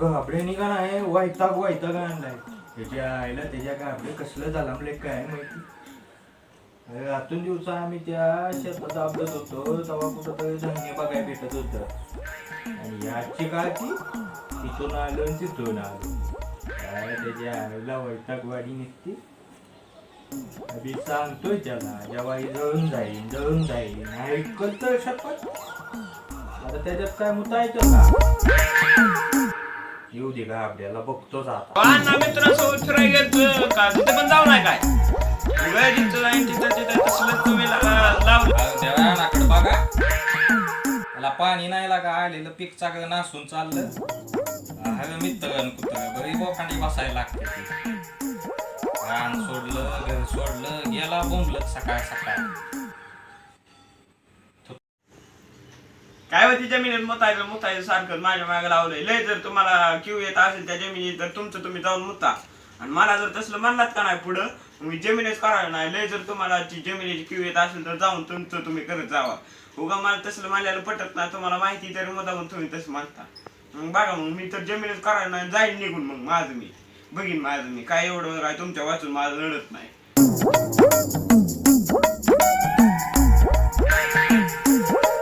घाबडे निघा नाही वैताग वैताग आणलाय. त्याच्या आईला त्याच्या घाबडे कसलं झालं आपले काय माहिती? आतून रातून दिवसा आम्ही त्या शेतात आपलत होतो. तेव्हा कुठं तरी धान्य बघाय भेटत होत. आणि याची काळची तिथून आलो आणि तिथून आलो. काय त्याच्या आईला वैताग वाडी निघते? अभि सांगतोय त्याला जेव्हा जळून जाईल जळून जाईल ऐकत तर शपथ. आता त्याच्यात काय मुतायचं का येऊ दे का आपल्याला बघतोच आता. अण्णा मित्रासोबत फिरायला गेलतो. का तिथे पण जाऊ नाही काय? वेळ तिथं जाईन तिथं तिथं तसलं तुम्ही ला- लावलं त्या रानाकडे बघा. त्याला पाणी नाही लागा आलेलं पीक चांगलं नासून चाललं. हवे मित्र कुत्र बरी बोखांडी बसायला लागते रान सोडलं घर सोडलं गेला बोंबलत सकाळ सकाळ. काय होती जमिनीत मुतायचं मुतायचं सारखं माझ्या मागे लावलंय. लय जर तुम्हाला क्यू येत असेल त्या जमिनीत तर तुमचं तुम्ही जाऊन मुता. आणि मला जर तसलं म्हणलात का नाही पुढं मी जमिनीच करायला नाही. लय जर तुम्हाला जमिनीची क्यू येत असेल तर जाऊन तुमचं तुम्ही करत जावा. उगा मला तसलं मानल्याला पटत नाही. तुम्हाला माहिती तरी मुद्दामून तुम्ही तसं मानता मग बघा मग मी तर जमिनीच करायला नाही जाईल निघून मग माझं मी. बघीन माझं मी. काय एवढं काय तुमच्या वाचून माझं लढत नाही.